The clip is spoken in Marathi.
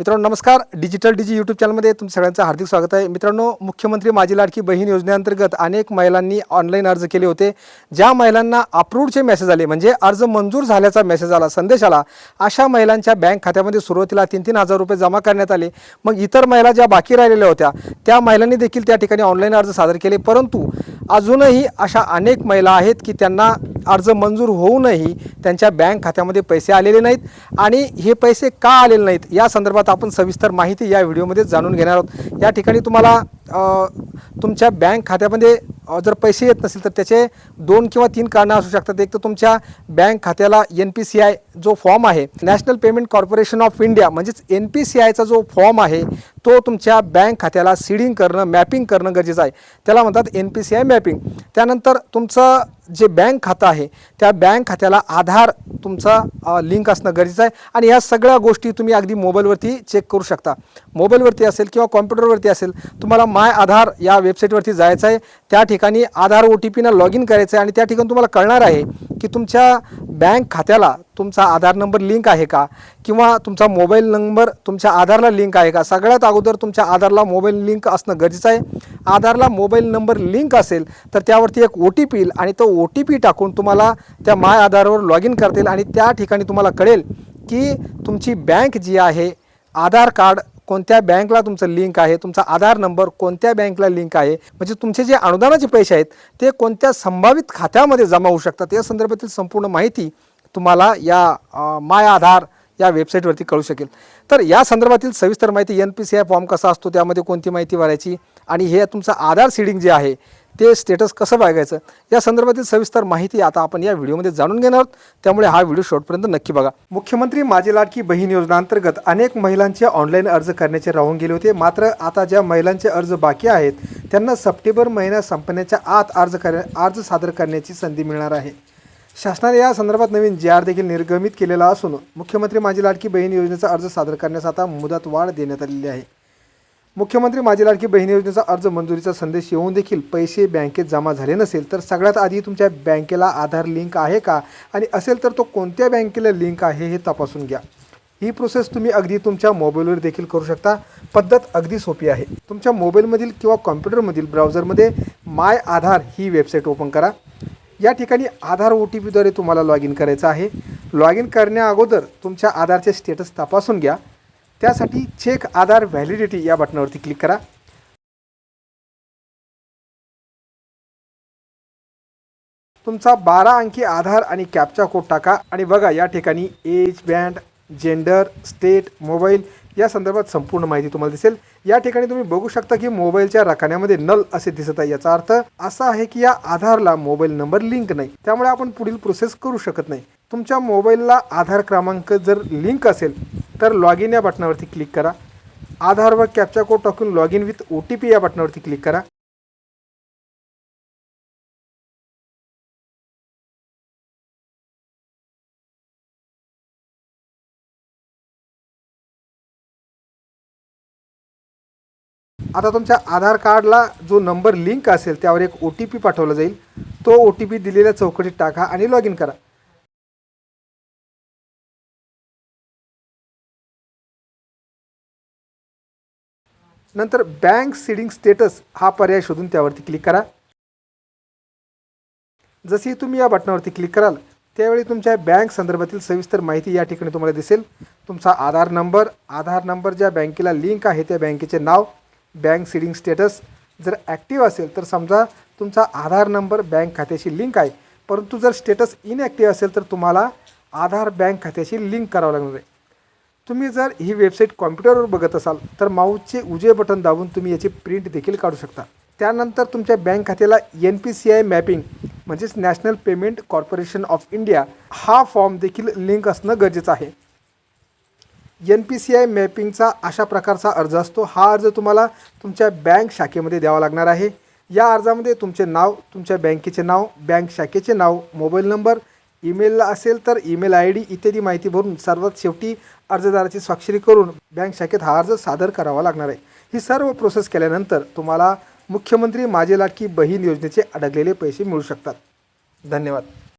मित्रांनो नमस्कार. डिजिटल डिजी यूट्यूब चॅनलमध्ये तुमचं सगळ्यांचं हार्दिक स्वागत आहे. मित्रांनो मुख्यमंत्री माझी लाडकी बहीण योजनेअंतर्गत अनेक महिलांनी ऑनलाईन अर्ज केले होते. ज्या महिलांना अप्रूव्डचे मेसेज आले म्हणजे अर्ज मंजूर झाल्याचा मेसेज आला संदेश आला अशा महिलांच्या बँक खात्यामध्ये सुरुवातीला तीन तीन हजार रुपये जमा करण्यात आले. मग इतर महिला ज्या बाकी राहिलेल्या होत्या त्या महिलांनी देखील त्या ठिकाणी ऑनलाईन अर्ज सादर केले. परंतु अजूनही अशा अनेक महिला आहेत की त्यांना अर्ज मंजूर होऊनही त्यांच्या बँक खात्यामध्ये पैसे आलेले नाहीत. आणि हे पैसे का आलेले नाहीत? या संदर्भात आपण सविस्तर माहिती या व्हिडिओमध्ये जाणून घेणार आहोत. या ठिकाणी तुम्हाला तुमच्या बँक खात्यामध्ये जर पैसे येत नसेल तर त्याचे दोन किंवा तीन कारणं असू शकतात. एक तर तुमच्या बँक खात्याला एन पी सी आय जो फॉर्म आहे national payment corporation of India म्हणजेच एन पी सी आयचा जो फॉर्म आहे तो तुमच्या बँक खात्याला सीडिंग करणं मॅपिंग करणं गरजेचं आहे. त्याला म्हणतात N P C I mapping. त्यानंतर तुमचं जे बँक खातं आहे त्या बँक खात्याला आधार तुमचा लिंक असणं गरजेचं आहे. आणि या सगळ्या गोष्टी तुम्ही अगदी मोबाईलवरती चेक करू शकता. मोबाईलवरती असेल किंवा कॉम्प्युटरवरती असेल तुम्हाला माय आधार या वेबसाईटवरती जायचं आहे. त्या ठिकाणी आधार ओ टी पीनं लॉग इन करायचं आहे. आणि त्या ठिकाणी तुम्हाला कळणार आहे की तुमच्या बँक खात्याला तुमचा आधार नंबर लिंक आहे का? किंवा तुमचा मोबाईल नंबर तुमच्या आधारला लिंक आहे का? सगळ्यात अगोदर तुमच्या आधारला मोबाईल लिंक असणं गरजेचं आहे. आधारला मोबाईल नंबर लिंक असेल तर त्यावरती एक ओ टी पी येईल आणि तो ओ टी पी टाकून तुम्हाला त्या माय आधारवर लॉग इन करता येईल आणि त्या ठिकाणी तुम्हाला कळेल की तुमची बँक जी आहे आधार कार्ड कोणत्या बँकला तुमचं लिंक आहे तुमचा आधार नंबर कोणत्या बँकला लिंक आहे म्हणजे तुमचे जे अनुदानाचे पैसे आहेत ते कोणत्या संभावित खात्यामध्ये जमा होऊ शकतात? या संदर्भातील संपूर्ण माहिती तुम्हाला या माय आधार या वेबसाईटवरती कळू शकेल. तर या संदर्भातील सविस्तर माहिती N P C I form कसा असतो त्यामध्ये कोणती माहिती भरायची आणि हे तुमचं आधार सीडिंग जे आहे ते स्टेटस कसं बघायचं या संदर्भातील सविस्तर माहिती आता आपण या व्हिडिओमध्ये जाणून घेणार आहोत. त्यामुळे हा व्हिडिओ शेवटपर्यंत नक्की बघा. मुख्यमंत्री माझी लाडकी बहीण योजनांतर्गत अनेक महिलांचे ऑनलाईन अर्ज करण्याचे राहून गेले होते. मात्र आता ज्या महिलांचे अर्ज बाकी आहेत त्यांना सप्टेंबर महिना संपण्याच्या आत अर्ज कर अर्ज सादर करण्याची संधी मिळणार आहे. शासनाने या संदर्भात नवीन जी आर देखील निर्गमित केलेला असून मुख्यमंत्री माझी लाडकी बहीण योजनेचा अर्ज सादर करण्यास आता मुदत वाढ देण्यात आलेली आहे. मुख्यमंत्री माझी लाडकी बहीण योजनेचा अर्ज मंजुरीचा संदेश येऊन देखील पैसे बँकेत जमा झाले नसेल तर सगळ्यात आधी तुमच्या बँकेला आधार लिंक आहे का? आणि असेल तर तो कोणत्या बँकेला लिंक आहे हे तपासून घ्या. ही प्रोसेस तुम्ही अगदी तुमच्या मोबाईलवर देखील करू शकता. पद्धत अगदी सोपी आहे. तुमच्या मोबाईलमधील किंवा कॉम्प्युटरमधील ब्राउझरमध्ये माय आधार ही वेबसाईट ओपन करा. या ठिकाणी आधार ओ टी पीद्वारे तुम्हाला लॉग इन करायचं आहे. लॉग इन करण्याअगोदर तुमच्या आधारचे स्टेटस तपासून घ्या. त्यासाठी चेक आधार व्हॅलिडिटी या बटनावरती क्लिक करा. तुमचा बारा अंकी आधार आणि कॅपचा कोड टाका आणि बघा या ठिकाणी age band gender state mobile या संदर्भात संपूर्ण माहिती तुम्हाला दिसेल. या ठिकाणी तुम्ही बघू शकता की मोबाईलच्या रकान्यामध्ये नल असे दिसत आहे. याचा अर्थ असा आहे की या आधारला मोबाईल नंबर लिंक नाही. त्यामुळे आपण पुढील प्रोसेस करू शकत नाही. तुमच्या मोबाईलला आधार क्रमांक जर लिंक असेल तर लॉग इन या बटनावरती क्लिक करा. आधारवर कॅप्चा कोड टाकून log in with O T P या बटनावरती क्लिक करा. आता तुमच्या आधार कार्डला जो नंबर लिंक असेल त्यावर एक ओ टी पी पाठवला जाईल. तो ओ टी पी दिलेल्या चौकटीत टाका आणि लॉग इन करा. नंतर बँक सीडिंग स्टेटस हा पर्याय शोधून त्यावरती क्लिक करा. जशी तुम्ही या बटनावरती क्लिक कराल त्यावेळी तुमच्या बँक संदर्भातील सविस्तर माहिती या ठिकाणी तुम्हाला दिसेल. तुमचा आधार नंबर आधार नंबर ज्या बँकेला लिंक आहे त्या बँकेचे नाव बँक सीडिंग स्टेटस जर ॲक्टिव्ह असेल तर समजा तुमचा आधार नंबर बँक खात्याशी लिंक आहे. परंतु जर स्टेटस इनॲक्टिव्ह असेल तर तुम्हाला आधार बँक खात्याशी लिंक करावं लागणार आहे. तुम्ही जर ही वेबसाईट कॉम्प्युटरवर बघत असाल तर माऊसचे उजवे बटन दाबून तुम्ही याची प्रिंट देखील काढू शकता. त्यानंतर तुमच्या बँक खात्याला N P C I mapping म्हणजेच national payment corporation of India हा फॉर्म देखील लिंक असणं गरजेचं आहे. एन पी सी आय मॅपिंगचा अशा प्रकारचा अर्ज असतो. हा अर्ज तुम्हाला तुमच्या बँक शाखेमध्ये द्यावा लागणार आहे. या अर्जामध्ये तुमचे नाव तुमच्या बँकेचे नाव बँक शाखेचे नाव मोबाईल नंबर ईमेलला असेल तर ईमेल आय डी इत्यादी माहिती भरून सर्वात शेवटी अर्जदाराची स्वाक्षरी करून बँक शाखेत हा अर्ज सादर करावा लागणार आहे. ही सर्व प्रोसेस केल्यानंतर तुम्हाला मुख्यमंत्री माझे लाडकी बहीण योजनेचे अडकलेले पैसे मिळू शकतात. धन्यवाद.